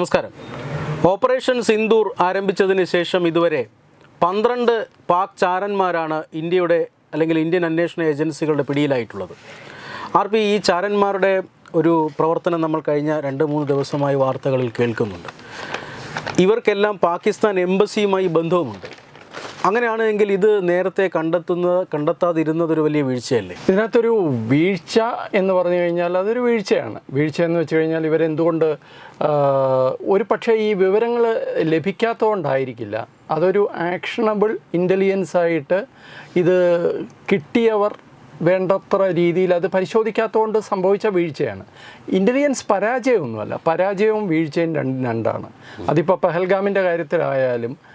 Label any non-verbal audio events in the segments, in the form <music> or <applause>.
നമസ്കാരം. ഓപ്പറേഷൻ സിന്ദൂർ ആരംഭിച്ചതിന് ശേഷം ഇതുവരെ പന്ത്രണ്ട് പാക് ചാരന്മാരാണ് ഇന്ത്യയുടെ അല്ലെങ്കിൽ ഇന്ത്യൻ അന്വേഷണ ഏജൻസികളുടെ പിടിയിലായിട്ടുള്ളത്. ആർ പി ഈ ചാരന്മാരുടെ ഒരു പ്രവർത്തനം നമ്മൾ കഴിഞ്ഞ രണ്ട് മൂന്ന് ദിവസമായി വാർത്തകളിൽ കേൾക്കുന്നുണ്ട്. ഇവർക്കെല്ലാം പാകിസ്ഥാൻ എംബസിയുമായി ബന്ധവുമുണ്ട്. അങ്ങനെയാണെങ്കിൽ ഇത് നേരത്തെ കണ്ടെത്തുന്ന കണ്ടെത്താതിരുന്നത് ഒരു വലിയ വീഴ്ചയല്ലേ? ഇതിനകത്തൊരു വീഴ്ച എന്ന് പറഞ്ഞു കഴിഞ്ഞാൽ അതൊരു വീഴ്ചയാണ്. വീഴ്ച എന്ന് വെച്ച് കഴിഞ്ഞാൽ ഇവരെന്തുകൊണ്ട് ഒരു പക്ഷേ ഈ വിവരങ്ങൾ ലഭിക്കാത്തതുകൊണ്ടായിരിക്കില്ല. അതൊരു ആക്ഷണബിൾ ഇന്റലിജൻസ് ആയിട്ട് ഇത് കിട്ടിയവർ വേണ്ടത്ര രീതിയിൽ അത് പരിശോധിക്കാത്തതുകൊണ്ട് സംഭവിച്ച വീഴ്ചയാണ്. ഇന്റലിജൻസ് പരാജയമൊന്നുമല്ല. പരാജയവും വീഴ്ചയും രണ്ട് രണ്ടാണ്. അതിപ്പോൾ പെഹൽഗാമിന്റെ കാര്യത്തിലായാലും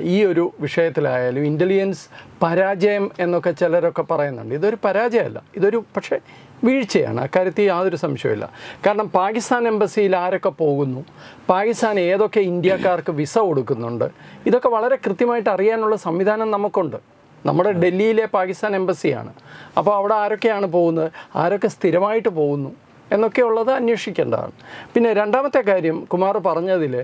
ഈ ഒരു വിഷയത്തിലായാലും ഇന്റലിജൻസ് പരാജയം എന്നൊക്കെ ചിലരൊക്കെ പറയുന്നുണ്ട്. ഇതൊരു പരാജയമല്ല. ഇതൊരു പക്ഷേ വീഴ്ചയാണ്. അക്കാര്യത്തിൽ യാതൊരു സംശയമില്ല കാരണം പാകിസ്ഥാൻ എംബസിയിൽ ആരൊക്കെ പോകുന്നു? പാകിസ്ഥാൻ ഏതൊക്കെ ഇന്ത്യക്കാർക്ക് വിസ കൊടുക്കുന്നുണ്ട്? ഇതൊക്കെ വളരെ കൃത്യമായിട്ട് അറിയാനുള്ള സംവിധാനം നമുക്കുണ്ട്. നമ്മുടെ ഡൽഹിയിലെ പാകിസ്ഥാൻ എംബസിയാണ്. അപ്പോൾ അവിടെ ആരൊക്കെയാണ് പോകുന്നത്? ആരൊക്കെ സ്ഥിരമായിട്ട് പോകുന്നു? എന്നൊക്കെയുള്ളത് അന്വേഷിക്കേണ്ടതാണ്. പിന്നെ രണ്ടാമത്തെ കാര്യം കുമാർ പറഞ്ഞതിൽ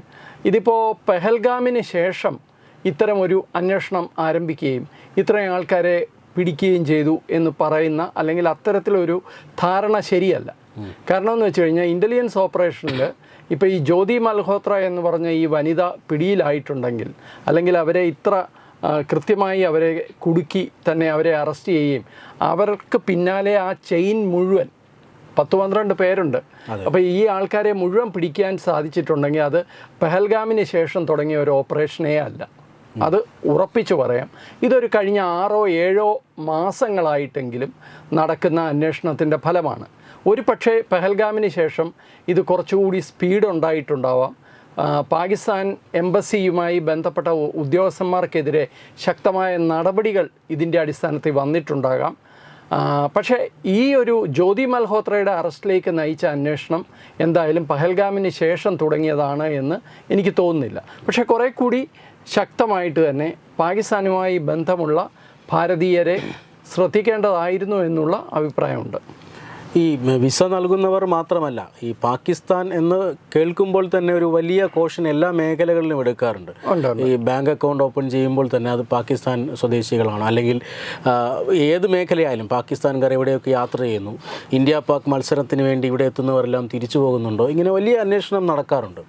ഇതിപ്പോൾ പെഹൽഗാമിന് ശേഷം ഇത്തരമൊരു അന്വേഷണം ആരംഭിക്കുകയും ഇത്രയും ആൾക്കാരെ പിടിക്കുകയും ചെയ്തു എന്ന് പറയുന്ന അല്ലെങ്കിൽ അത്തരത്തിലൊരു ധാരണ ശരിയല്ല. കാരണം എന്ന് വെച്ച് കഴിഞ്ഞാൽ ഇന്റലിജൻസ് ഓപ്പറേഷനിൽ ഇപ്പോൾ ഈ ജ്യോതി മൽഹോത്ര എന്ന് പറഞ്ഞ ഈ വനിത പിടിയിലായിട്ടുണ്ടെങ്കിൽ അല്ലെങ്കിൽ അവരെ ഇത്ര കൃത്യമായി അവരെ കുടുക്കി തന്നെ അവരെ അറസ്റ്റ് ചെയ്യുകയും അവർക്ക് പിന്നാലെ ആ ചെയിൻ മുഴുവൻ പത്ത് പന്ത്രണ്ട് പേരുണ്ട്. അപ്പോൾ ഈ ആൾക്കാരെ മുഴുവൻ പിടിക്കാൻ സാധിച്ചിട്ടുണ്ടെങ്കിൽ അത് പെഹൽഗാമിന് ശേഷം തുടങ്ങിയ ഒരു ഓപ്പറേഷനേ അല്ല. അത് ഉറപ്പിച്ചു പറയാം. ഇതൊരു കഴിഞ്ഞ ആറോ ഏഴോ മാസങ്ങളായിട്ടെങ്കിലും നടക്കുന്ന അന്വേഷണത്തിന്റെ ഫലമാണ്. ഒരു പക്ഷേ പെഹൽഗാമിന് ശേഷം ഇത് കുറച്ചുകൂടി സ്പീഡ് ഉണ്ടായിട്ടുണ്ടാവാം. പാകിസ്ഥാൻ എംബസിയുമായി ബന്ധപ്പെട്ട ഉദ്യോഗസ്ഥന്മാർക്കെതിരെ ശക്തമായ നടപടികൾ ഇതിന്റെ അടിസ്ഥാനത്തിൽ വന്നിട്ടുണ്ടാകാം. പക്ഷേ ഈ ഒരു ജ്യോതി മൽഹോത്രയുടെ അറസ്റ്റിലേക്ക് നയിച്ച അന്വേഷണം എന്തായാലും പഹൽഗാമിന് ശേഷം തുടങ്ങിയതാണ് എന്ന് എനിക്ക് തോന്നുന്നില്ല. പക്ഷേ കുറേ കൂടി ശക്തമായിട്ട് തന്നെ പാകിസ്ഥാനുമായി ബന്ധമുള്ള ഭാരതീയരെ ശ്രദ്ധിക്കേണ്ടതായിരുന്നു എന്നുള്ള അഭിപ്രായമുണ്ട്. ഈ വിസ നൽകുന്നവർ മാത്രമല്ല ഈ പാകിസ്ഥാൻ എന്ന് കേൾക്കുമ്പോൾ തന്നെ ഒരു വലിയ കോഷൻ എല്ലാ മേഖലകളിലും എടുക്കാറുണ്ട്. ഈ ബാങ്ക് അക്കൗണ്ട് ഓപ്പൺ ചെയ്യുമ്പോൾ തന്നെ അത് പാകിസ്ഥാൻ സ്വദേശികളാണ്. അല്ലെങ്കിൽ ഏത് മേഖലയായാലും പാകിസ്ഥാൻകാർ എവിടെയൊക്കെ യാത്ര ചെയ്യുന്നു ഇന്ത്യ പാക് മത്സരത്തിന് വേണ്ടി ഇവിടെ എത്തുന്നവരെല്ലാം തിരിച്ചു പോകുന്നുണ്ടോ? ഇങ്ങനെ വലിയ അന്വേഷണം നടക്കാറുണ്ട്.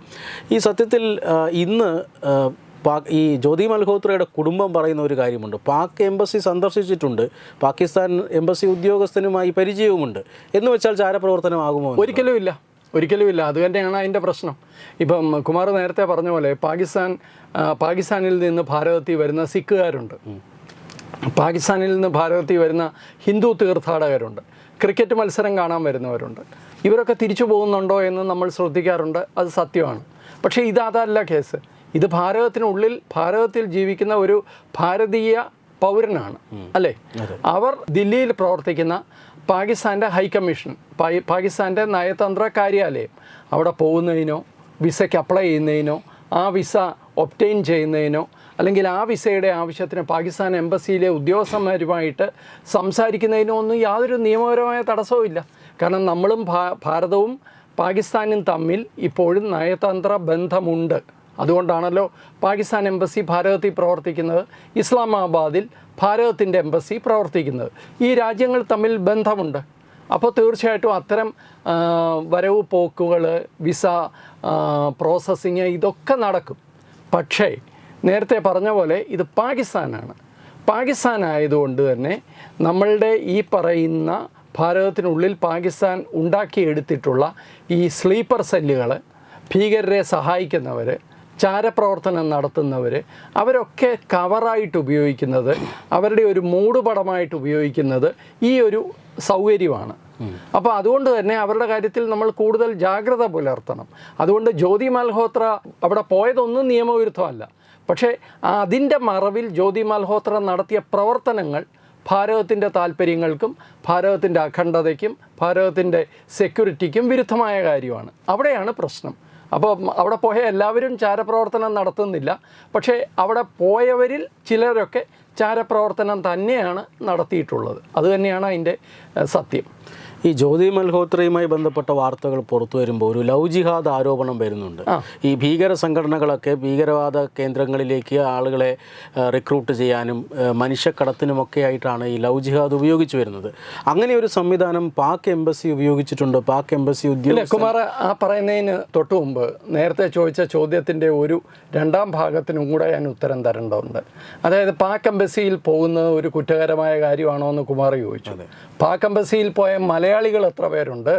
ഈ സത്യത്തിൽ ഇന്ന് പാക് ഈ ജ്യോതി മൽഹോത്രയുടെ കുടുംബം പറയുന്ന ഒരു കാര്യമുണ്ട്. പാക് എംബസി സന്ദർശിച്ചിട്ടുണ്ട്. പാകിസ്ഥാൻ എംബസി ഉദ്യോഗസ്ഥനുമായി പരിചയവുമുണ്ട്. എന്ന് വെച്ചാൽ ചാരപ്രവർത്തനമാകുമോ? ഒരിക്കലും ഇല്ല. ഒരിക്കലും ഇല്ല. അത് തന്നെയാണ് അതിന്റെ പ്രശ്നം. ഇപ്പം കുമാർ നേരത്തെ പറഞ്ഞ പോലെ പാകിസ്ഥാൻ പാകിസ്ഥാനിൽ നിന്ന് ഭാരതത്തിൽ വരുന്ന സിഖുകാരുണ്ട്. പാകിസ്ഥാനിൽ നിന്ന് ഭാരതത്തിൽ വരുന്ന ഹിന്ദു തീർത്ഥാടകരുണ്ട്. ക്രിക്കറ്റ് മത്സരം കാണാൻ വരുന്നവരുണ്ട്. ഇവരൊക്കെ തിരിച്ചു പോകുന്നുണ്ടോ എന്ന് നമ്മൾ ശ്രദ്ധിക്കാറുണ്ട്. അത് സത്യമാണ്. പക്ഷേ ഇതതല്ല കേസ്. ഇത് ഭാരതത്തിനുള്ളിൽ ഭാരതത്തിൽ ജീവിക്കുന്ന ഒരു ഭാരതീയ പൗരനാണ് അല്ലേ? അവർ ദില്ലിയിൽ പ്രവർത്തിക്കുന്ന പാകിസ്ഥാന്റെ ഹൈക്കമ്മീഷൻ പാ- പാകിസ്ഥാന്റെ നയതന്ത്ര കാര്യാലയം അവിടെ പോകുന്നതിനോ വിസയ്ക്ക് അപ്ലൈ ചെയ്യുന്നതിനോ ആ വിസ ഒപ്റ്റെയിൻ ചെയ്യുന്നതിനോ അല്ലെങ്കിൽ ആ വിസയുടെ ആവശ്യത്തിന് പാകിസ്ഥാൻ എംബസിയിലെ ഉദ്യോഗസ്ഥന്മാരുമായിട്ട് സംസാരിക്കുന്നതിനോ ഒന്നും യാതൊരു നിയമപരമായ തടസ്സവും ഇല്ല. കാരണം നമ്മളും ഭാ- ഭാരതവും പാകിസ്ഥാനും തമ്മിൽ ഇപ്പോഴും നയതന്ത്ര ബന്ധമുണ്ട് അതുകൊണ്ടാണല്ലോ പാകിസ്ഥാൻ എംബസി ഭാരതത്തിൽ പ്രവർത്തിക്കുന്നത്. ഇസ്ലാമാബാദിൽ ഭാരതത്തിന്റെ എംബസി പ്രവർത്തിക്കുന്നത്. ഈ രാജ്യങ്ങൾ തമ്മിൽ ബന്ധമുണ്ട്. അപ്പോൾ തീർച്ചയായിട്ടും അത്തരം വരവ് പോക്കുകൾ വിസ പ്രോസസ്സിങ് ഇതൊക്കെ നടക്കും. പക്ഷേ നേരത്തെ പറഞ്ഞ പോലെ ഇത് പാകിസ്ഥാനാണ്. പാകിസ്ഥാൻ ആയതുകൊണ്ട് തന്നെ നമ്മളുടെ ഈ പറയുന്ന ഭാരതത്തിനുള്ളിൽ പാകിസ്ഥാൻ ഉണ്ടാക്കിയെടുത്തിട്ടുള്ള ഈ സ്ലീപ്പർ സെല്ലുകൾ ഭീകരരെ സഹായിക്കുന്നവർ ചാരപ്രവർത്തനം നടത്തുന്നവർ അവരൊക്കെ കവറായിട്ട് ഉപയോഗിക്കുന്നത് അവരുടെ ഒരു മൂടുപടമായിട്ട് ഉപയോഗിക്കുന്നത് ഈ ഒരു സൗകര്യമാണ്. അപ്പോൾ അതുകൊണ്ട് തന്നെ അവരുടെ കാര്യത്തിൽ നമ്മൾ കൂടുതൽ ജാഗ്രത പുലർത്തണം. അതുകൊണ്ട് ജ്യോതി മൽഹോത്ര അവിടെ പോയതൊന്നും നിയമവിരുദ്ധമല്ല. പക്ഷേ അതിന്റെ മറവിൽ ജ്യോതി മൽഹോത്ര നടത്തിയ പ്രവർത്തനങ്ങൾ ഭാരതത്തിന്റെ താല്പര്യങ്ങൾക്കും ഭാരതത്തിന്റെ അഖണ്ഡതയ്ക്കും ഭാരതത്തിന്റെ സെക്യൂരിറ്റിക്കും വിരുദ്ധമായ കാര്യമാണ്. അവിടെയാണ് പ്രശ്നം. അപ്പോൾ അവിടെ പോയ എല്ലാവരും ചാരപ്രവർത്തനം നടത്തുന്നില്ല. പക്ഷേ അവിടെ പോയവരിൽ ചിലരൊക്കെ ചാരപ്രവർത്തനം തന്നെയാണ് നടത്തിയിട്ടുള്ളത്. അതുതന്നെയാണ് അതിന്റെ സത്യം. ഈ ജ്യോതി മൽഹോത്രയുമായി ബന്ധപ്പെട്ട വാർത്തകൾ പുറത്തു വരുമ്പോൾ ഒരു ലവ് ജിഹാദ് ആരോപണം വരുന്നുണ്ട്. ഈ ഭീകര സംഘടനകളൊക്കെ ഭീകരവാദ കേന്ദ്രങ്ങളിലേക്ക് ആളുകളെ റിക്രൂട്ട് ചെയ്യാനും മനുഷ്യക്കടത്തിനുമൊക്കെ ആയിട്ടാണ് ഈ ലവ് ജിഹാദ് ഉപയോഗിച്ചു വരുന്നത്. അങ്ങനെ ഒരു സംവിധാനം പാക് എംബസി ഉപയോഗിച്ചിട്ടുണ്ട്. പാക് എംബസി ഉദ്യോഗസ്ഥർ ആ പറയുന്നതിന് തൊട്ടു മുമ്പ് നേരത്തെ ചോദിച്ച ചോദ്യത്തിന്റെ ഒരു രണ്ടാം ഭാഗത്തിനും കൂടെ ഞാൻ ഉത്തരം തരേണ്ടതുണ്ട്. അതായത് പാക് എംബസിയിൽ പോകുന്നത് ഒരു കുറ്റകരമായ കാര്യമാണോ എന്ന് കുമാർ ചോദിച്ചു. പാക് എംബസിയിൽ പോയ മലയാളികൾ എത്ര പേരുണ്ട്?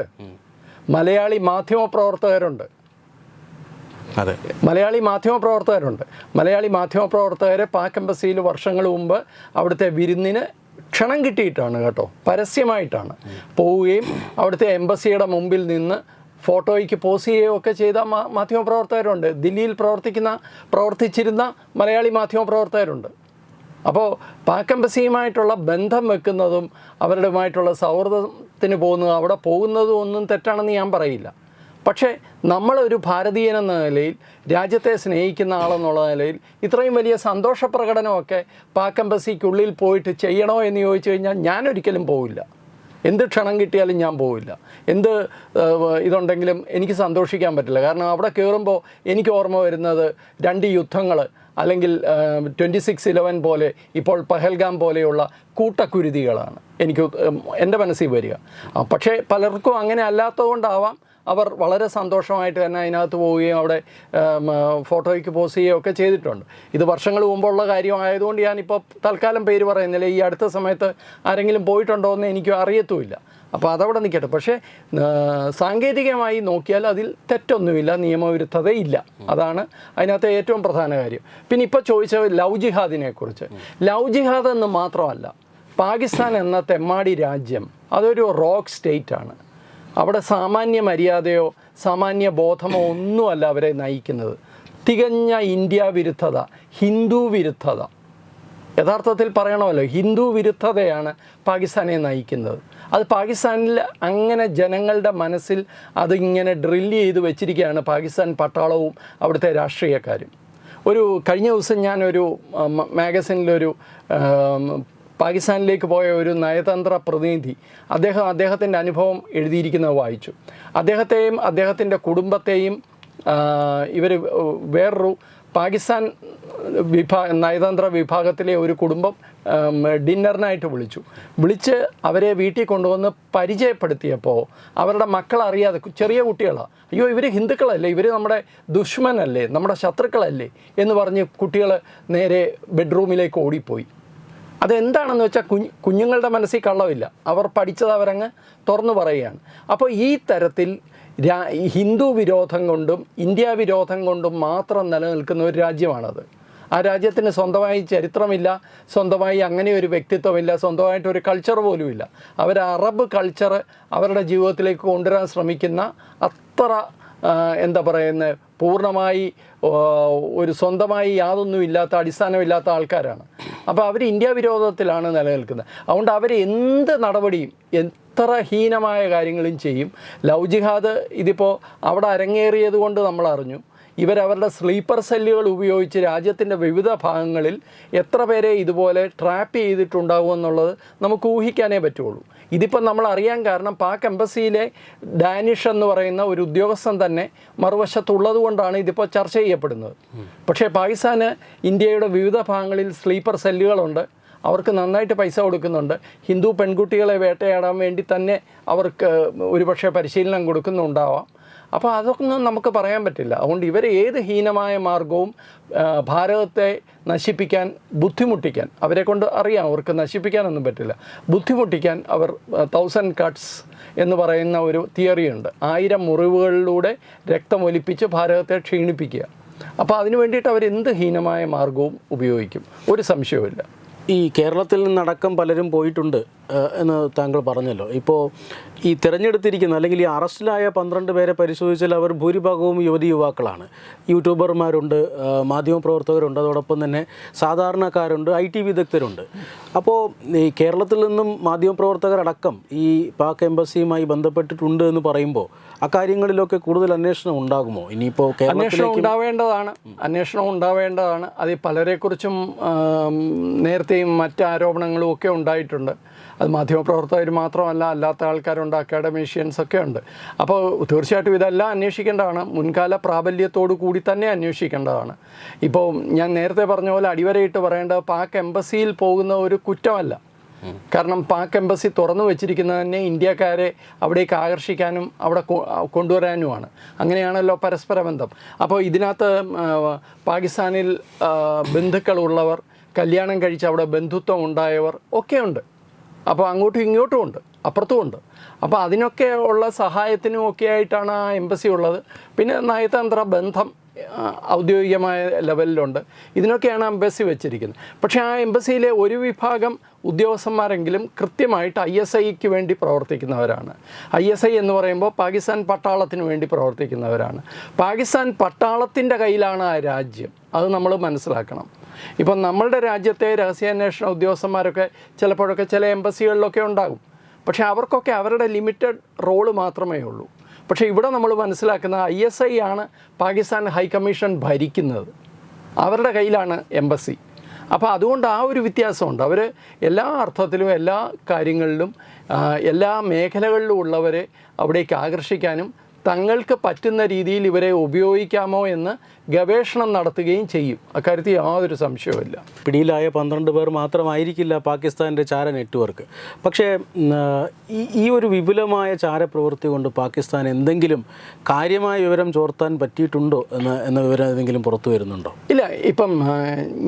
മലയാളി മാധ്യമ പ്രവർത്തകരുണ്ട്. അതെ. മലയാളി മാധ്യമ പ്രവർത്തകരുണ്ട്. മലയാളി മാധ്യമ പ്രവർത്തകരെ പാക് എംബസിയിൽ വർഷങ്ങൾ മുമ്പ് അവിടുത്തെ വിരുന്നിന് ക്ഷണം കിട്ടിയിട്ടാണ് കേട്ടോ. പരസ്യമായിട്ടാണ്. പോവുകയും അവിടുത്തെ എംബസിയുടെ മുമ്പിൽ നിന്ന് ഫോട്ടോയ്ക്ക് പോസ് ചെയ്യുകയോ ഒക്കെ ചെയ്ത മാധ്യമപ്രവർത്തകരുണ്ട് മാധ്യമ പ്രവർത്തകരുണ്ട്. ദില്ലിയിൽ പ്രവർത്തിക്കുന്ന പ്രവർത്തിച്ചിരുന്ന മലയാളി മാധ്യമപ്രവർത്തകരുണ്ട് അപ്പോൾ പാക് എംബസിയുമായിട്ടുള്ള ബന്ധം വെക്കുന്നതും അവരുടെയുമായിട്ടുള്ള സൗഹൃദത്തിന് പോകുന്നത് അവിടെ പോകുന്നതും ഒന്നും തെറ്റാണെന്ന് ഞാൻ പറയില്ല. പക്ഷേ നമ്മളൊരു ഭാരതീയൻ എന്ന നിലയിൽ രാജ്യത്തെ സ്നേഹിക്കുന്ന ആളെന്നുള്ള നിലയിൽ ഇത്രയും വലിയ സന്തോഷ പ്രകടനമൊക്കെ പാക്കംബസിക്കുള്ളിൽ പോയിട്ട് ചെയ്യണോ എന്ന് ചോദിച്ചു കഴിഞ്ഞാൽ ഞാനൊരിക്കലും പോവില്ല. എന്ത് ക്ഷണം കിട്ടിയാലും ഞാൻ പോവില്ല. എന്ത് ഇതുണ്ടെങ്കിലും എനിക്ക് സന്തോഷിക്കാൻ പറ്റില്ല. കാരണം അവിടെ കയറുമ്പോൾ എനിക്ക് ഓർമ്മ വരുന്നത് രണ്ട് യുദ്ധങ്ങൾ അല്ലെങ്കിൽ ട്വന്റി സിക്സ് ഇലവൻ പോലെ ഇപ്പോൾ പഹൽഗാം പോലെയുള്ള കൂട്ടക്കുരുതികളാണ്. എനിക്ക് എന്റെ മനസ്സിൽ വരിക. പക്ഷേ പലർക്കും അങ്ങനെ അല്ലാത്തതുകൊണ്ടാവാം അവർ വളരെ സന്തോഷമായിട്ട് തന്നെ അതിനകത്ത് പോവുകയും അവിടെ ഫോട്ടോയ്ക്ക് പോസ് ചെയ്യുകയും ഒക്കെ ചെയ്തിട്ടുണ്ട്. ഇത് വർഷങ്ങൾ മുമ്പുള്ള കാര്യമായതുകൊണ്ട് ഞാനിപ്പോൾ തൽക്കാലം പേര് പറയുന്നില്ല. ഈ അടുത്ത സമയത്ത് ആരെങ്കിലും പോയിട്ടുണ്ടോ എന്ന് എനിക്ക് അറിയത്തുമില്ല. അപ്പോൾ അതവിടെ നിൽക്കട്ടെ പക്ഷേ സാങ്കേതികമായി നോക്കിയാൽ അതിൽ തെറ്റൊന്നുമില്ല. നിയമവിരുദ്ധതയില്ല. അതാണ് അതിനകത്തെ ഏറ്റവും പ്രധാന കാര്യം. പിന്നെ ഇപ്പോൾ ചോദിച്ച ലവ് ജിഹാദിനെക്കുറിച്ച് ലവ് ജിഹാദ് എന്ന് മാത്രമല്ല പാകിസ്ഥാൻ എന്ന തെമ്മാടി രാജ്യം അതൊരു റോക്ക് സ്റ്റേറ്റ് ആണ് അവിടെ സാമാന്യ മര്യാദയോ സാമാന്യ ബോധമോ ഒന്നുമല്ല അവരെ നയിക്കുന്നത്. തികഞ്ഞ ഇന്ത്യ വിരുദ്ധത ഹിന്ദു വിരുദ്ധത. യഥാർത്ഥത്തിൽ പറയണമല്ലോ ഹിന്ദു വിരുദ്ധതയാണ് പാകിസ്ഥാനെ നയിക്കുന്നത്. അത് പാകിസ്ഥാനിൽ അങ്ങനെ ജനങ്ങളുടെ മനസ്സിൽ അതിങ്ങനെ ഡ്രില്ല് ചെയ്ത് വെച്ചിരിക്കുകയാണ് പാകിസ്ഥാൻ പട്ടാളവും അവിടുത്തെ രാഷ്ട്രീയക്കാരും. ഒരു കഴിഞ്ഞ ദിവസം ഞാനൊരു മാഗസിനിലൊരു പാകിസ്ഥാനിലേക്ക് പോയ ഒരു നയതന്ത്ര പ്രതിനിധി അദ്ദേഹം അദ്ദേഹത്തിന്റെ അനുഭവം എഴുതിയിരിക്കുന്നത് വായിച്ചു. അദ്ദേഹത്തെയും അദ്ദേഹത്തിന്റെ കുടുംബത്തെയും ഇവർ വേറൊരു പാകിസ്ഥാൻ വിഭാ നയതന്ത്ര വിഭാഗത്തിലെ ഒരു കുടുംബം ഡിന്നറിനായിട്ട് വിളിച്ചു. വിളിച്ച് അവരെ വീട്ടിൽ കൊണ്ടുവന്ന് പരിചയപ്പെടുത്തിയപ്പോൾ അവരുടെ മക്കൾ അറിയാതെ ചെറിയ കുട്ടികളാണ് അയ്യോ ഇവർ ഹിന്ദുക്കളല്ലേ? ഇവർ നമ്മുടെ ദുഷ്മനല്ലേ? നമ്മുടെ ശത്രുക്കളല്ലേ? എന്ന് പറഞ്ഞ് കുട്ടികൾ നേരെ ബെഡ്റൂമിലേക്ക് ഓടിപ്പോയി. അതെന്താണെന്ന് വെച്ചാൽ കുഞ്ഞ് കുഞ്ഞുങ്ങളുടെ മനസ്സിൽ കള്ളമില്ല. അവർ പഠിച്ചത് അവരങ്ങ് തുറന്നു പറയുകയാണ്. അപ്പോൾ ഈ തരത്തിൽ ഹിന്ദു വിരോധം കൊണ്ടും ഇന്ത്യ വിരോധം കൊണ്ടും മാത്രം നിലനിൽക്കുന്ന ഒരു രാജ്യമാണത്. ആ രാജ്യത്തിന് സ്വന്തമായി ചരിത്രമില്ല സ്വന്തമായി അങ്ങനെ ഒരു വ്യക്തിത്വമില്ല സ്വന്തമായിട്ടൊരു കൾച്ചർ പോലുമില്ല. അവർ അറബ് കൾച്ചർ അവരുടെ ജീവിതത്തിലേക്ക് കൊണ്ടുവരാൻ ശ്രമിക്കുന്ന അത്ര എന്താ പറയുന്നത് പൂർണമായി ഒരു സ്വന്തമായി യാതൊന്നും ഇല്ലാത്ത അടിസ്ഥാനമില്ലാത്ത ആൾക്കാരാണ്. അപ്പോൾ അവർ ഇന്ത്യ വിരോധത്തിലാണ് നിലനിൽക്കുന്നത്. അതുകൊണ്ട് അവർ എന്ത് നടപടിയും എത്ര ഹീനമായ കാര്യങ്ങളും ചെയ്യും. ലവ് ജിഹാദ് ഇതിപ്പോൾ അവിടെ അരങ്ങേറിയത് കൊണ്ട് നമ്മൾ അറിഞ്ഞു. ഇവരവരുടെ സ്ലീപ്പർ സെല്ലുകൾ ഉപയോഗിച്ച് രാജ്യത്തിന്റെ വിവിധ ഭാഗങ്ങളിൽ എത്ര പേരെ ഇതുപോലെ ട്രാപ്പ് ചെയ്തിട്ടുണ്ടാകും എന്നുള്ളത് നമുക്ക് ഊഹിക്കാനേ പറ്റുള്ളൂ. ഇതിപ്പം നമ്മൾ അറിയാൻ കാരണം പാക് എംബസിയിലെ ഡാനിഷ് എന്ന് പറയുന്ന ഒരു ഉദ്യോഗസ്ഥൻ തന്നെ മറുവശത്തുള്ളത് കൊണ്ടാണ് ഇതിപ്പോൾ ചർച്ച ചെയ്യപ്പെടുന്നത്. പക്ഷേ പാകിസ്ഥാന് ഇന്ത്യയുടെ വിവിധ ഭാഗങ്ങളിൽ സ്ലീപ്പർ സെല്ലുകളുണ്ട്. അവർക്ക് നന്നായിട്ട് പൈസ കൊടുക്കുന്നുണ്ട്. ഹിന്ദു പെൺകുട്ടികളെ വേട്ടയാടാൻ വേണ്ടി തന്നെ അവർക്ക് ഒരുപക്ഷെ പരിശീലനം കൊടുക്കുന്നുണ്ടാവാം. അപ്പോൾ അതൊന്നും നമുക്ക് പറയാൻ പറ്റില്ല. അതുകൊണ്ട് ഇവർ ഏത് ഹീനമായ മാർഗവും ഭാരതത്തെ നശിപ്പിക്കാൻ ബുദ്ധിമുട്ടിക്കാൻ അവരെ കൊണ്ട് അറിയാം അവർക്ക് നശിപ്പിക്കാനൊന്നും പറ്റില്ല. ബുദ്ധിമുട്ടിക്കാൻ അവർ തൗസൻഡ് കട്ട്സ് എന്ന് പറയുന്ന ഒരു തിയറിയുണ്ട് ആയിരം മുറിവുകളിലൂടെ രക്തമൊലിപ്പിച്ച് ഭാരതത്തെ ക്ഷീണിപ്പിക്കുക. അപ്പോൾ അതിനു വേണ്ടിയിട്ട് അവർ എന്ത് ഹീനമായ മാർഗവും ഉപയോഗിക്കും? ഒരു സംശയവുമില്ല. ഈ കേരളത്തിൽ നിന്നടക്കം പലരും പോയിട്ടുണ്ട് എന്ന് താങ്കൾ പറഞ്ഞല്ലോ. ഇപ്പോൾ ഈ തിരഞ്ഞെടുത്തിരിക്കുന്ന അല്ലെങ്കിൽ ഈ അറസ്റ്റിലായ പന്ത്രണ്ട് പേരെ പരിശോധിച്ചാൽ അവർ ഭൂരിഭാഗവും യുവതി യുവാക്കളാണ്. യൂട്യൂബർമാരുണ്ട് മാധ്യമപ്രവർത്തകരുണ്ട് അതോടൊപ്പം തന്നെ സാധാരണക്കാരുണ്ട് ഐ ടി വിദഗ്ധരുണ്ട്. അപ്പോൾ ഈ കേരളത്തിൽ നിന്നും മാധ്യമപ്രവർത്തകരടക്കം ഈ പാക് എംബസിയുമായി ബന്ധപ്പെട്ടിട്ടുണ്ട് എന്ന് പറയുമ്പോൾ അക്കാര്യങ്ങളിലൊക്കെ കൂടുതൽ അന്വേഷണം ഉണ്ടാകുമോ? ഇനിയിപ്പോൾ അന്വേഷണം ഉണ്ടാവേണ്ടതാണ്. അന്വേഷണം ഉണ്ടാവേണ്ടതാണ്. അതിൽ പലരെക്കുറിച്ചും നേരത്തെയും മറ്റ് ആരോപണങ്ങളും ഒക്കെ ഉണ്ടായിട്ടുണ്ട്. അത് മാധ്യമപ്രവർത്തകർ മാത്രമല്ല അല്ലാത്ത ആൾക്കാരുണ്ട് അക്കാഡമീഷ്യൻസ് ഒക്കെ ഉണ്ട്. അപ്പോൾ തീർച്ചയായിട്ടും ഇതെല്ലാം അന്വേഷിക്കേണ്ടതാണ്. മുൻകാല പ്രാബല്യത്തോടു കൂടി തന്നെ അന്വേഷിക്കേണ്ടതാണ്. ഇപ്പോൾ ഞാൻ നേരത്തെ പറഞ്ഞ പോലെ അടിവരയിട്ട് പറയേണ്ടത് പാക് എംബസിയിൽ പോകുന്ന ഒരു കുറ്റമല്ല. കാരണം പാക് എംബസി തുറന്നു വെച്ചിരിക്കുന്നത് തന്നെ ഇന്ത്യക്കാരെ അവിടേക്ക് ആകർഷിക്കാനും അവിടെ കൊണ്ടുവരാനുമാണ്. അങ്ങനെയാണല്ലോ പരസ്പര ബന്ധം. അപ്പോൾ ഇതിനകത്ത് പാകിസ്ഥാനിൽ ബന്ധുക്കളുള്ളവർ കല്യാണം കഴിച്ച് അവിടെ ബന്ധുത്വം ഉണ്ടായവർ ഒക്കെയുണ്ട് അപ്പോൾ അങ്ങോട്ടും ഇങ്ങോട്ടും ഉണ്ട്. അപ്പുറത്തും ഉണ്ട്. അപ്പോൾ അതിനൊക്കെ ഉള്ള സഹായത്തിനും ഒക്കെ ആയിട്ടാണ് ആ എംബസി ഉള്ളത്. പിന്നെ നയതന്ത്ര ബന്ധം ഔദ്യോഗികമായ ലെവലിലുണ്ട്. ഇതിനൊക്കെയാണ് എംബസി വെച്ചിരിക്കുന്നത്. പക്ഷേ ആ എംബസിയിലെ ഒരു വിഭാഗം ഉദ്യോഗസ്ഥന്മാരെങ്കിലും കൃത്യമായിട്ട് ഐ എസ് ഐക്ക് വേണ്ടി പ്രവർത്തിക്കുന്നവരാണ്. ഐ എസ് ഐ എന്ന് പറയുമ്പോൾ പാകിസ്ഥാൻ പട്ടാളത്തിന് വേണ്ടി പ്രവർത്തിക്കുന്നവരാണ്. പാകിസ്ഥാൻ പട്ടാളത്തിന്റെ കയ്യിലാണ് ആ രാജ്യം. അത് നമ്മൾ മനസ്സിലാക്കണം. ഇപ്പം നമ്മളുടെ രാജ്യത്തെ രഹസ്യാന്വേഷണ ഉദ്യോഗസ്ഥന്മാരൊക്കെ ചിലപ്പോഴൊക്കെ ചില എംബസികളിലൊക്കെ ഉണ്ടാകും. പക്ഷേ അവർക്കൊക്കെ അവരുടെ ലിമിറ്റഡ് റോൾ മാത്രമേ ഉള്ളൂ. പക്ഷേ ഇവിടെ നമ്മൾ മനസ്സിലാക്കുന്ന ഐ എസ് ഐ ആണ് പാകിസ്ഥാൻ ഹൈക്കമ്മീഷൻ ഭരിക്കുന്നത്. അവരുടെ കയ്യിലാണ് എംബസി. അപ്പോൾ അതുകൊണ്ട് ആ ഒരു വ്യത്യാസമുണ്ട്. അവർ എല്ലാ അർത്ഥത്തിലും എല്ലാ കാര്യങ്ങളിലും എല്ലാ മേഖലകളിലും ഉള്ളവരെ അവിടേക്ക് ആകർഷിക്കാനും തങ്ങൾക്ക് പറ്റുന്ന രീതിയിൽ ഇവരെ ഉപയോഗിക്കാമോ എന്ന് ഗവേഷണം നടത്തുകയും ചെയ്യും. അക്കാര്യത്തിൽ യാതൊരു സംശയവുമില്ല. പിടിയിലായ പന്ത്രണ്ട് പേർ മാത്രമായിരിക്കില്ല പാകിസ്ഥാന്റെ ചാര നെറ്റ്വർക്ക്. പക്ഷേ ഈ ഈ ഒരു വിപുലമായ ചാരപ്രവൃത്തി കൊണ്ട് പാകിസ്ഥാൻ എന്തെങ്കിലും കാര്യമായ വിവരം ചോർത്താൻ പറ്റിയിട്ടുണ്ടോ എന്ന് എന്ന വിവരം എന്തെങ്കിലും പുറത്തു വരുന്നുണ്ടോ? ഇല്ല ഇപ്പം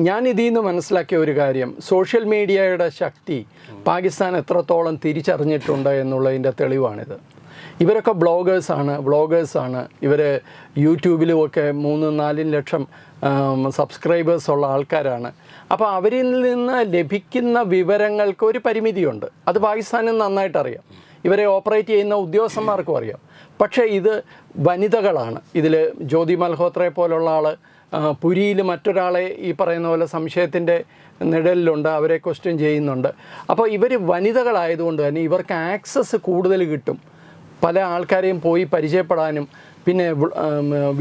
ഞാൻ ഇതിൽ നിന്ന് മനസ്സിലാക്കിയ ഒരു കാര്യം. സോഷ്യൽ മീഡിയയുടെ ശക്തി പാകിസ്ഥാൻ എത്രത്തോളം തിരിച്ചറിഞ്ഞിട്ടുണ്ട് എന്നുള്ളതിന്റെ തെളിവാണിത്. ഇവരൊക്കെ ബ്ലോഗേഴ്സാണ് വ്ളോഗേഴ്സാണ് ഇവർ യൂട്യൂബിലും ഒക്കെ മൂന്ന് നാലും ലക്ഷം സബ്സ്ക്രൈബേഴ്സ് ഉള്ള ആൾക്കാരാണ്. അപ്പോൾ അവരിൽ നിന്ന് ലഭിക്കുന്ന വിവരങ്ങൾക്ക് ഒരു പരിമിതിയുണ്ട്. അത് പാകിസ്ഥാനിൽ നന്നായിട്ട് അറിയാം ഇവരെ ഓപ്പറേറ്റ് ചെയ്യുന്ന ഉദ്യോഗസ്ഥന്മാർക്കും അറിയാം. പക്ഷേ ഇത് വനിതകളാണ്. ഇതിൽ ജ്യോതി മൽഹോത്രയെ പോലുള്ള ആൾ പുരിയിൽ മറ്റൊരാളെ ഈ പറയുന്ന പോലെ സംശയത്തിന്റെ നിഴലിലുണ്ട് അവരെ ക്വസ്റ്റ്യൻ ചെയ്യുന്നുണ്ട്. അപ്പോൾ ഇവർ വനിതകളായതുകൊണ്ട് തന്നെ ഇവർക്ക് ആക്സസ് കൂടുതൽ കിട്ടും. പല ആൾക്കാരെയും പോയി പരിചയപ്പെടാനും പിന്നെ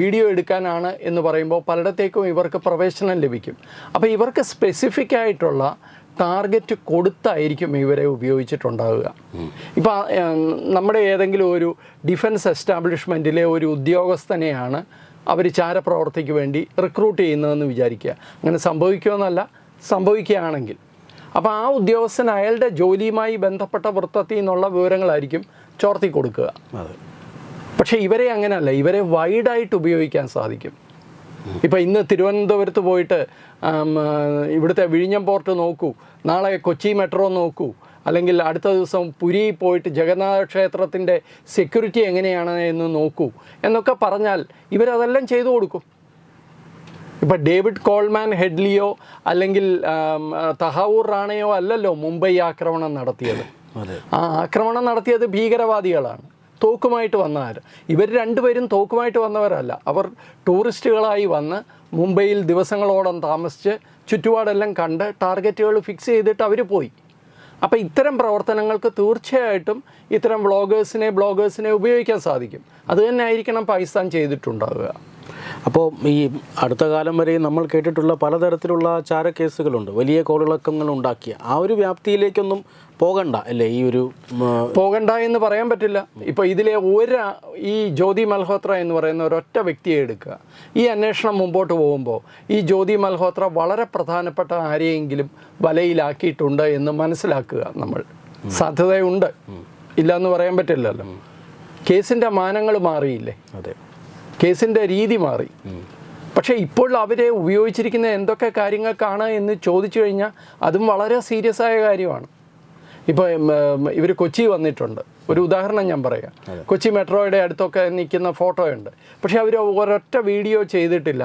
വീഡിയോ എടുക്കാനാണ് എന്ന് പറയുമ്പോൾ പലയിടത്തേക്കും ഇവർക്ക് പ്രവേശനം ലഭിക്കും. അപ്പോൾ ഇവർക്ക് സ്പെസിഫിക് ആയിട്ടുള്ള ടാർഗറ്റ് കൊടുത്തായിരിക്കും ഇവരെ ഉപയോഗിച്ചിട്ടുണ്ടാവുക. ഇപ്പോൾ നമ്മുടെ ഏതെങ്കിലും ഒരു ഡിഫൻസ് എസ്റ്റാബ്ലിഷ്മെന്റിലെ ഒരു ഉദ്യോഗസ്ഥനെയാണ് അവർ ചാരപ്രവർത്തിക്ക് വേണ്ടി റിക്രൂട്ട് ചെയ്യുന്നതെന്ന് വിചാരിക്കുക. അങ്ങനെ സംഭവിക്കുമെന്നല്ല സംഭവിക്കുകയാണെങ്കിൽ. അപ്പോൾ ആ ഉദ്യോഗസ്ഥൻ അയാളുടെ ജോലിയുമായി ബന്ധപ്പെട്ട വൃത്തത്തിൽ നിന്നുള്ള വിവരങ്ങളായിരിക്കും ചോർത്തി കൊടുക്കുക. പക്ഷേ ഇവരെ അങ്ങനെയല്ല ഇവരെ വൈഡായിട്ട് ഉപയോഗിക്കാൻ സാധിക്കും. ഇപ്പം ഇന്ന് തിരുവനന്തപുരത്ത് പോയിട്ട് ഇവിടുത്തെ വിഴിഞ്ഞം പോർട്ട് നോക്കൂ നാളെ കൊച്ചി മെട്രോ നോക്കൂ അല്ലെങ്കിൽ അടുത്ത ദിവസം പുരി പോയിട്ട് ജഗന്നാഥ ക്ഷേത്രത്തിന്റെ സെക്യൂരിറ്റി എങ്ങനെയാണ് എന്ന് നോക്കൂ എന്നൊക്കെ പറഞ്ഞാൽ ഇവരതെല്ലാം ചെയ്തു കൊടുക്കും. ഇപ്പം ഡേവിഡ് കോൾമാൻ ഹെഡ്ലിയോ അല്ലെങ്കിൽ തഹാവൂർ റാണയോ അല്ലല്ലോ മുംബൈ ആക്രമണം നടത്തിയത്. ആ ആക്രമണം നടത്തിയത് ഭീകരവാദികളാണ്. തോക്കുമായിട്ട് വന്നവർ ഇവർ രണ്ടുപേരും തോക്കുമായിട്ട് വന്നവരല്ല. അവർ ടൂറിസ്റ്റുകളായി വന്ന് മുംബൈയിൽ ദിവസങ്ങളോളം താമസിച്ച് ചുറ്റുപാടെല്ലാം കണ്ട് ടാർഗറ്റുകൾ ഫിക്സ് ചെയ്തിട്ട് അവർ പോയി. അപ്പോൾ ഇത്തരം പ്രവർത്തനങ്ങൾക്ക് തീർച്ചയായിട്ടും ഇത്തരം വ്ളോഗേഴ്സിനെ ബ്ലോഗേഴ്സിനെ ഉപയോഗിക്കാൻ സാധിക്കും. അത് തന്നെ ആയിരിക്കണം പാകിസ്ഥാൻ ചെയ്തിട്ടുണ്ടാവുക. അപ്പോൾ ഈ അടുത്ത കാലം വരെ നമ്മൾ കേട്ടിട്ടുള്ള പലതരത്തിലുള്ള ചാര കേസുകളുണ്ട് വലിയ കോളിളക്കങ്ങൾ ഉണ്ടാക്കിയ. ആ ഒരു വ്യാപ്തിയിലേക്കൊന്നും പോകണ്ട അല്ലേ? ഈ ഒരു പോകണ്ട എന്ന് പറയാൻ പറ്റില്ല. ഇപ്പോൾ ഇതിലെ ഒരു ഈ ജ്യോതി മൽഹോത്ര എന്ന് പറയുന്ന ഒരൊറ്റ വ്യക്തിയെ എടുക്കുക. ഈ അന്വേഷണം മുമ്പോട്ട് പോകുമ്പോൾ ഈ ജ്യോതി മൽഹോത്ര വളരെ പ്രധാനപ്പെട്ട ആരെയെങ്കിലും വലയിലാക്കിയിട്ടുണ്ട് എന്ന് മനസ്സിലാക്കുക നമ്മൾ. സാധ്യതയുണ്ട്. ഇല്ല എന്ന് പറയാൻ പറ്റില്ലല്ലോ. കേസിന്റെ മാനങ്ങൾ മാറിയില്ലേ? അതെ. കേസിന്റെ രീതി മാറി. പക്ഷേ ഇപ്പോൾ അവരെ ഉപയോഗിച്ചിരിക്കുന്ന എന്തൊക്കെ കാര്യങ്ങൾക്കാണ് എന്ന് ചോദിച്ചു കഴിഞ്ഞാൽ അതും വളരെ സീരിയസ് ആയ കാര്യമാണ്. ഇപ്പോൾ ഇവർ കൊച്ചി വന്നിട്ടുണ്ട്. ഒരു ഉദാഹരണം ഞാൻ പറയാം. കൊച്ചി മെട്രോയുടെ അടുത്തൊക്കെ നിൽക്കുന്ന ഫോട്ടോയുണ്ട്. പക്ഷേ അവർ ഒരൊറ്റ വീഡിയോ ചെയ്തിട്ടില്ല.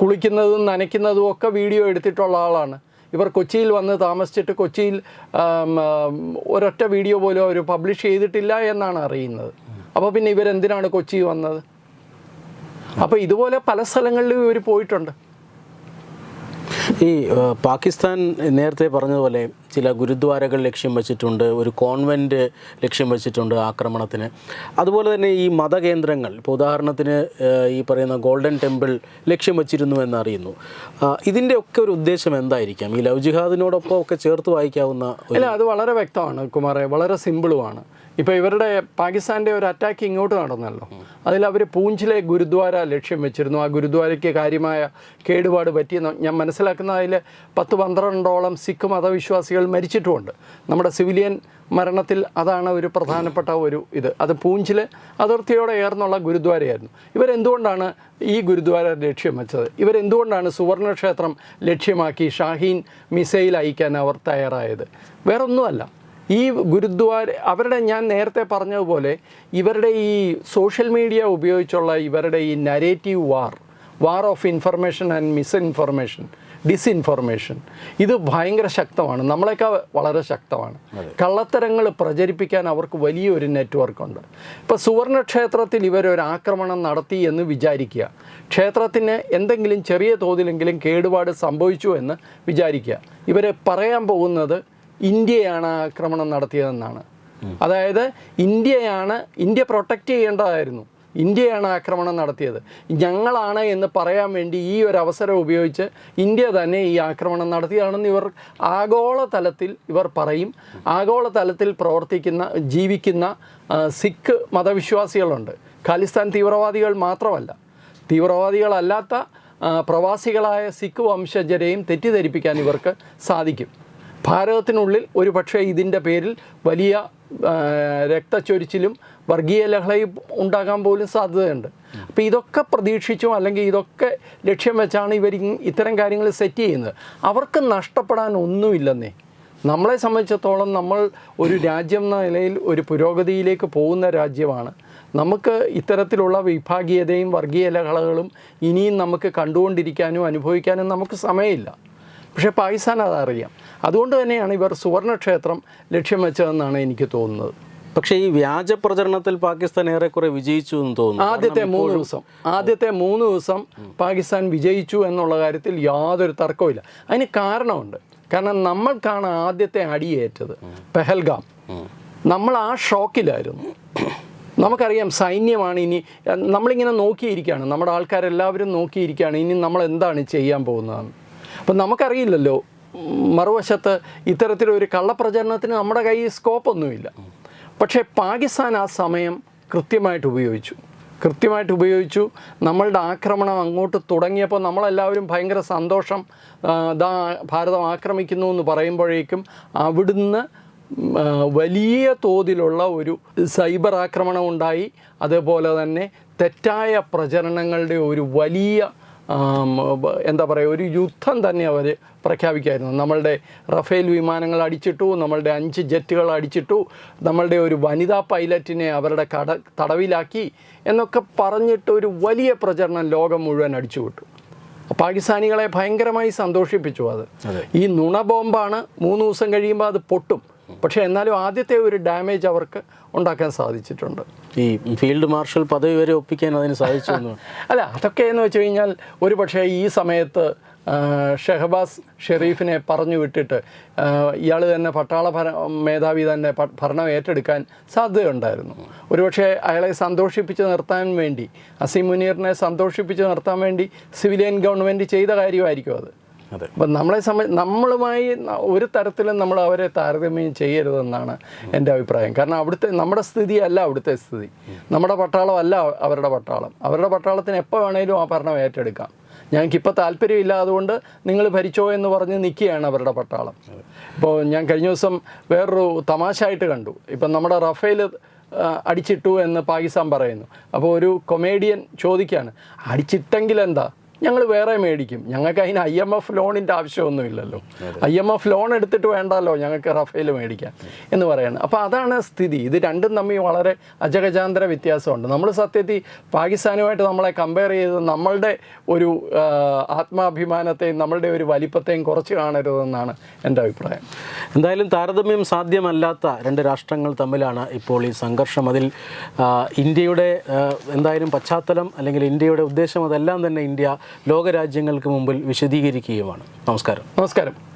കുളിക്കുന്നതും നനയ്ക്കുന്നതും ഒക്കെ വീഡിയോ എടുത്തിട്ടുള്ള ആളാണ്. ഇവർ കൊച്ചിയിൽ വന്ന് താമസിച്ചിട്ട് കൊച്ചിയിൽ ഒരൊറ്റ വീഡിയോ പോലും അവർ പബ്ലിഷ് ചെയ്തിട്ടില്ല എന്നാണ് അറിയുന്നത്. അപ്പോൾ പിന്നെ ഇവരെന്തിനാണ് കൊച്ചി വന്നത്? അപ്പോൾ ഇതുപോലെ പല സ്ഥലങ്ങളിലും ഇവർ പോയിട്ടുണ്ട്. ഈ പാകിസ്ഥാൻ നേരത്തെ പറഞ്ഞതുപോലെ ചില ഗുരുദ്വാരകൾ ലക്ഷ്യം വെച്ചിട്ടുണ്ട് ഒരു കോൺവെന്റ് ലക്ഷ്യം വെച്ചിട്ടുണ്ട് ആക്രമണത്തിന്. അതുപോലെ തന്നെ ഈ മതകേന്ദ്രങ്ങൾ ഇപ്പോൾ ഉദാഹരണത്തിന് ഈ പറയുന്ന ഗോൾഡൻ ടെമ്പിൾ ലക്ഷ്യം വെച്ചിരുന്നു എന്നറിയുന്നു. ഇതിന്റെ ഒക്കെ ഒരു ഉദ്ദേശം എന്തായിരിക്കാം? ഈ ലവ് ജിഹാദിനോടൊപ്പം ഒക്കെ ചേർത്ത് വായിക്കാവുന്ന അല്ല അത് വളരെ വ്യക്തമാണ് കുമാറെ വളരെ സിമ്പിളുമാണ്. ഇപ്പോൾ ഇവരുടെ പാകിസ്ഥാന്റെ ഒരു അറ്റാക്ക് ഇങ്ങോട്ട് നടന്നല്ലോ. അതിൽ അവർ പൂഞ്ചിലെ ഗുരുദ്വാര ലക്ഷ്യം വെച്ചിരുന്നു. ആ ഗുരുദ്വാരയ്ക്ക് കാര്യമായ കേടുപാട് പറ്റിയെന്ന് ഞാൻ മനസ്സിലാക്കുന്ന അതിൽ പത്ത് പന്ത്രണ്ടോളം സിഖ് മതവിശ്വാസികൾ മരിച്ചിട്ടുമുണ്ട്. നമ്മുടെ സിവിലിയൻ മരണത്തിൽ അതാണ് ഒരു പ്രധാനപ്പെട്ട ഒരു ഇത്. അത് പൂഞ്ചിൽ അതിർത്തിയോടെ ഏർന്നുള്ള ഗുരുദ്വാരയായിരുന്നു. ഇവരെന്തുകൊണ്ടാണ് ഈ ഗുരുദ്വാര ലക്ഷ്യം വെച്ചത്? ഇവരെന്തുകൊണ്ടാണ് സുവർണക്ഷേത്രം ലക്ഷ്യമാക്കി ഷാഹീൻ മിസൈൽ അയക്കാൻ അവർ തയ്യാറായത്? വേറൊന്നുമല്ല. ഈ ഗുരുദ്വാര അവരുടെ ഞാൻ നേരത്തെ പറഞ്ഞതുപോലെ ഇവരുടെ ഈ സോഷ്യൽ മീഡിയ ഉപയോഗിച്ചുള്ള ഇവരുടെ ഈ narrative war war of information and misinformation disinformation ഇത് ഭയങ്കര ശക്തമാണ്. നമ്മളെക്കാൾ വളരെ ശക്തമാണ്. കള്ളത്തരങ്ങൾ പ്രചരിപ്പിക്കാൻ അവർക്ക് വലിയൊരു നെറ്റ്വർക്കുണ്ട് ഇപ്പോൾ സുവർണക്ഷേത്രത്തിൽ ഇവരൊരു ആക്രമണം നടത്തി എന്ന് വിചാരിക്കുക. ക്ഷേത്രത്തിന് എന്തെങ്കിലും ചെറിയ തോതിലെങ്കിലും കേടുപാട് സംഭവിച്ചു എന്ന് വിചാരിക്കുക. ഇവർ പറയാൻ പോകുന്നത് ഇന്ത്യയാണ് ആക്രമണം നടത്തിയതെന്നാണ്. അതായത് ഇന്ത്യയാണ് ഇന്ത്യ പ്രൊട്ടക്റ്റ് ചെയ്യേണ്ടതായിരുന്നു. ഇന്ത്യയാണ് ആക്രമണം നടത്തിയത്. ഞങ്ങളാണ് എന്ന് പറയാൻ വേണ്ടി ഈ ഒരു അവസരം ഉപയോഗിച്ച് ഇന്ത്യ തന്നെ ഈ ആക്രമണം നടത്തിയതാണെന്ന് ഇവർ ആഗോളതലത്തിൽ ഇവർ പറയും. ആഗോളതലത്തിൽ പ്രവർത്തിക്കുന്ന ജീവിക്കുന്ന സിഖ് മതവിശ്വാസികളുണ്ട്. ഖാലിസ്ഥാൻ തീവ്രവാദികൾ മാത്രമല്ല. തീവ്രവാദികളല്ലാത്ത പ്രവാസികളായ സിഖ് വംശജരെയും തെറ്റിദ്ധരിപ്പിക്കാൻ ഇവർക്ക് സാധിക്കും. ഭാരതത്തിനുള്ളിൽ ഒരു പക്ഷേ ഇതിന്റെ പേരിൽ വലിയ രക്തച്ചൊരിച്ചിലും വർഗീയ ലഹളയും ഉണ്ടാകാൻ പോലും സാധ്യതയുണ്ട്. അപ്പോൾ ഇതൊക്കെ പ്രതീക്ഷിച്ചോ അല്ലെങ്കിൽ ഇതൊക്കെ ലക്ഷ്യം വെച്ചാണ് ഇവർ ഇത്തരം കാര്യങ്ങൾ സെറ്റ് ചെയ്യുന്നത്. അവർക്ക് നഷ്ടപ്പെടാൻ ഒന്നുമില്ലെന്നേ. നമ്മളെ സംബന്ധിച്ചിടത്തോളം നമ്മൾ ഒരു രാജ്യം എന്ന നിലയിൽ ഒരു പുരോഗതിയിലേക്ക് പോകുന്ന രാജ്യമാണ്. നമുക്ക് ഇത്തരത്തിലുള്ള വിഭാഗീയതയും വർഗീയ ലഹളകളും ഇനിയും നമുക്ക് കണ്ടുകൊണ്ടിരിക്കാനും അനുഭവിക്കാനും നമുക്ക് സമയമില്ല. പക്ഷേ പാകിസ്ഥാൻ അതറിയാം. അതുകൊണ്ട് തന്നെയാണ് ഇവർ സുവർണക്ഷേത്രം ലക്ഷ്യം വെച്ചതെന്നാണ് എനിക്ക് തോന്നുന്നത്. പക്ഷേ ഈ വ്യാജ പ്രചരണത്തിൽ പാകിസ്ഥാൻ ഏറെക്കുറെ വിജയിച്ചു എന്ന് തോന്നുന്നു. ആദ്യത്തെ മൂന്ന് ദിവസം ആദ്യത്തെ മൂന്ന് ദിവസം പാകിസ്ഥാൻ വിജയിച്ചു എന്നുള്ള കാര്യത്തിൽ യാതൊരു തർക്കവുമില്ല. അതിന് കാരണമുണ്ട്. കാരണം നമ്മൾക്കാണ് ആദ്യത്തെ അടിയേറ്റത് പെഹൽഗാം. നമ്മൾ ആ ഷോക്കിലായിരുന്നു. നമുക്കറിയാം സൈന്യമാണ് ഇനി നമ്മളിങ്ങനെ നോക്കിയിരിക്കുകയാണ്. നമ്മുടെ ആൾക്കാരെല്ലാവരും നോക്കിയിരിക്കുകയാണ്. ഇനി നമ്മൾ എന്താണ് ചെയ്യാൻ പോകുന്നതെന്ന്. അപ്പം നമുക്കറിയില്ലല്ലോ. മറുവശത്ത് ഇത്തരത്തിലൊരു കള്ളപ്രചരണത്തിന് നമ്മുടെ കയ്യിൽ സ്കോപ്പൊന്നുമില്ല. പക്ഷേ പാകിസ്ഥാൻ ആ സമയം കൃത്യമായിട്ട് ഉപയോഗിച്ചു. കൃത്യമായിട്ട് ഉപയോഗിച്ചു. നമ്മളുടെ ആക്രമണം അങ്ങോട്ട് തുടങ്ങിയപ്പോൾ നമ്മളെല്ലാവരും ഭയങ്കര സന്തോഷം ദാ ഭാരതം ആക്രമിക്കുന്നു എന്ന് പറയുമ്പോഴേക്കും അവിടുന്ന് വലിയ തോതിലുള്ള ഒരു സൈബർ ആക്രമണം ഉണ്ടായി. അതേപോലെ തന്നെ തെറ്റായ പ്രചരണങ്ങളുടെ ഒരു വലിയ എന്താ പറയുക ഒരു യുദ്ധം തന്നെ അവർ പ്രഖ്യാപിക്കായിരുന്നു. നമ്മളുടെ റഫേൽ വിമാനങ്ങൾ അടിച്ചിട്ടു നമ്മളുടെ അഞ്ച് ജെറ്റുകൾ അടിച്ചിട്ടു നമ്മളുടെ ഒരു വനിതാ പൈലറ്റിനെ അവരുടെ കട തടവിലാക്കി എന്നൊക്കെ പറഞ്ഞിട്ട് ഒരു വലിയ പ്രചരണം ലോകം മുഴുവൻ അടിച്ചുവിട്ടു പാകിസ്ഥാനികളെ ഭയങ്കരമായി സന്തോഷിപ്പിച്ചു അത്. ഈ നുണ ബോംബാണ് മൂന്ന് ദിവസം കഴിയുമ്പോൾ അത് പൊട്ടും. പക്ഷേ എന്നാലും ആദ്യത്തെ ഒരു ഡാമേജ് അവർക്ക് ഉണ്ടാക്കാൻ സാധിച്ചിട്ടുണ്ട്. ഈ ഫീൽഡ് മാർഷൽ പദവി വരെ ഒപ്പിക്കാൻ അതിന് സാധിച്ചു <laughs> അല്ല അതൊക്കെ എന്ന് വെച്ച് കഴിഞ്ഞാൽ ഒരു പക്ഷേ ഈ സമയത്ത് ഷെഹബാസ് ഷെറീഫിനെ പറഞ്ഞു വിട്ടിട്ട് ഇയാൾ തന്നെ പട്ടാള ഭര മേധാവി തന്നെ ഭരണം ഏറ്റെടുക്കാൻ സാധ്യതയുണ്ടായിരുന്നു. ഒരുപക്ഷെ അയാളെ സന്തോഷിപ്പിച്ച് നിർത്താൻ വേണ്ടി അസീം മുനീറിനെ സന്തോഷിപ്പിച്ച് നിർത്താൻ വേണ്ടി സിവിലിയൻ ഗവൺമെന്റ് ചെയ്ത കാര്യമായിരിക്കും അതെ. അപ്പം നമ്മളെ സംബന്ധിച്ച് നമ്മളുമായി ഒരു തരത്തിലും നമ്മൾ അവരെ താരതമ്യം ചെയ്യരുതെന്നാണ് എന്റെ അഭിപ്രായം. കാരണം അവിടുത്തെ നമ്മുടെ സ്ഥിതി അല്ല അവിടുത്തെ സ്ഥിതി. നമ്മുടെ പട്ടാളം അല്ല അവരുടെ പട്ടാളം. അവരുടെ പട്ടാളത്തിന് എപ്പോൾ വേണേലും ആ ഭരണം ഏറ്റെടുക്കാം. ഞങ്ങൾക്കിപ്പോൾ താല്പര്യമില്ല അതുകൊണ്ട് നിങ്ങൾ ഭരിച്ചോ എന്ന് പറഞ്ഞ് നിൽക്കുകയാണ് അവരുടെ പട്ടാളം. ഇപ്പോൾ ഞാൻ കഴിഞ്ഞ ദിവസം വേറൊരു തമാശയായിട്ട് കണ്ടു. ഇപ്പം നമ്മുടെ റഫേൽ അടിച്ചിട്ടു എന്ന് പാകിസ്ഥാൻ പറയുന്നു. അപ്പോൾ ഒരു കൊമേഡിയൻ ചോദിക്കുകയാണ്. അടിച്ചിട്ടെങ്കിൽ എന്താ? ഞങ്ങൾ വേറെ മേടിക്കും. ഞങ്ങൾക്ക് അതിന് ഐ എം എഫ് ലോണിന്റെ ആവശ്യമൊന്നുമില്ലല്ലോ. ഐ എം എഫ് ലോൺ എടുത്തിട്ട് വേണ്ടല്ലോ ഞങ്ങൾക്ക് റഫേൽ മേടിക്കാം എന്ന് പറയുന്നത്. അപ്പോൾ അതാണ് സ്ഥിതി. ഇത് രണ്ടും തമ്മിൽ വളരെ അജഗജാന്തര വ്യത്യാസമുണ്ട്. നമ്മൾ സത്യത്തിൽ പാകിസ്ഥാനുമായിട്ട് നമ്മളെ കമ്പയർ ചെയ്ത് നമ്മളുടെ ഒരു ആത്മാഭിമാനത്തെയും നമ്മളുടെ ഒരു വലിപ്പത്തെയും കുറച്ച് കാണരുതെന്നാണ് എന്റെ അഭിപ്രായം. എന്തായാലും താരതമ്യം സാധ്യമല്ലാത്ത രണ്ട് രാഷ്ട്രങ്ങൾ തമ്മിലാണ് ഇപ്പോൾ ഈ സംഘർഷം. അതിൽ ഇന്ത്യയുടെ എന്തായാലും പശ്ചാത്തലം അല്ലെങ്കിൽ ഇന്ത്യയുടെ ഉദ്ദേശം അതെല്ലാം തന്നെ ഇന്ത്യ ലോകരാജ്യങ്ങൾക്ക് മുമ്പിൽ വിശദീകരിക്കുകയുമാണ്. നമസ്കാരം. നമസ്കാരം.